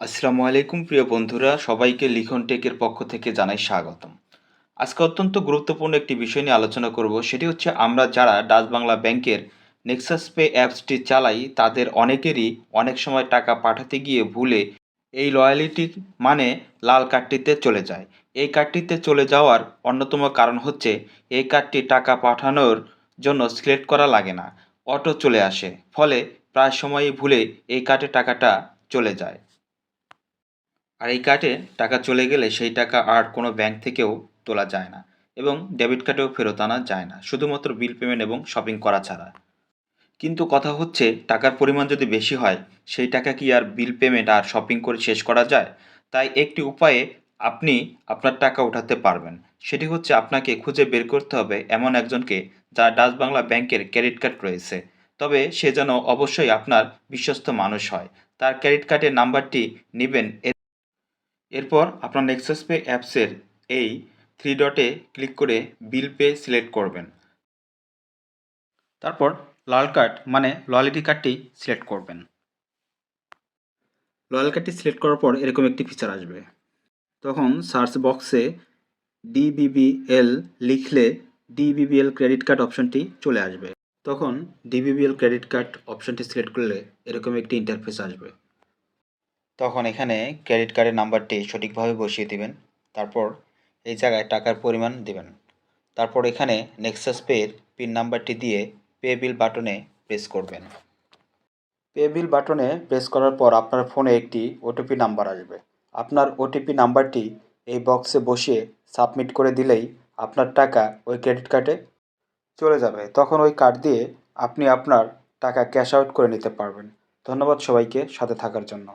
আসসালামু আলাইকুম, প্রিয় বন্ধুরা। সবাইকে লিখন টেকের পক্ষ থেকে জানাই স্বাগতম। আজকে অত্যন্ত গুরুত্বপূর্ণ একটি বিষয় নিয়ে আলোচনা করব। সেটি হচ্ছে, আমরা যারা ডাচ বাংলা ব্যাংকের নেক্সাস পে অ্যাপসটি চালাই, তাদের অনেকেরই অনেক সময় টাকা পাঠাতে গিয়ে ভুলে এই লয়ালিটি মানে লাল কার্ডটিতে চলে যায়। এই কার্ডটিতে চলে যাওয়ার অন্যতম কারণ হচ্ছে, এই কার্ডটি টাকা পাঠানোর জন্য সিলেক্ট করা লাগে না, অটো চলে আসে। ফলে প্রায় সময়ই ভুলে এই কার্ডে টাকাটা চলে যায়। আর এই কার্ডে টাকা চলে গেলে সেই টাকা আর কোনো ব্যাংক থেকেও তোলা যায় না এবং ডেবিট কার্ডেও ফেরত আনা যায় না, শুধুমাত্র বিল পেমেন্ট এবং শপিং করা ছাড়া। কিন্তু কথা হচ্ছে, টাকার পরিমাণ যদি বেশি হয়, সেই টাকা কি আর বিল পেমেন্ট আর শপিং করে শেষ করা যায়? তাই একটি উপায়ে আপনি আপনার টাকা উঠাতে পারবেন। সেটি হচ্ছে আপনাকে খুঁজে বের করতে হবে এমন একজনকে যার ডাচ বাংলা ব্যাংকের ক্রেডিট কার্ড রয়েছে। তবে সে যেন অবশ্যই আপনার বিশ্বস্ত মানুষ হয়। তার ক্রেডিট কার্ডের নাম্বারটি নেবেন এরপর আপনার নেক্সাস পে অ্যাপসের এই থ্রি ডটে ক্লিক করে বিল পে সিলেক্ট করবেন। তারপর লাল কার্ড মানে লয়ালিটি কার্ডটি সিলেক্ট করবেন। লয়াল কার্ডটি সিলেক্ট করার পর এরকম একটি ফিচার আসবে। তখন সার্চ বক্সে ডিবিবিএল লিখলে ডিবিবিএল ক্রেডিট কার্ড অপশনটি চলে আসবে। তখন ডিবিবিএল ক্রেডিট কার্ড অপশনটি সিলেক্ট করলে এরকম একটি ইন্টারফেস আসবে। তখন এখানে ক্রেডিট কার্ডের নাম্বারটি সঠিকভাবে বসিয়ে দিবেন। তারপর এই জায়গায় টাকার পরিমাণ দিবেন। তারপর এখানে নেক্সাস পের পিন নাম্বারটি দিয়ে পে বিল বাটনে প্রেস করবেন। পে বিল বাটনে প্রেস করার পর আপনার ফোনে একটি ওটিপি নাম্বার আসবে। আপনার ওটিপি নাম্বারটি এই বক্সে বসিয়ে সাবমিট করে দিলেই আপনার টাকা ওই ক্রেডিট কার্ডে চলে যাবে। তখন ওই কার্ড দিয়ে আপনি আপনার টাকা ক্যাশ আউট করে নিতে পারবেন। ধন্যবাদ সবাইকে সাথে থাকার জন্য।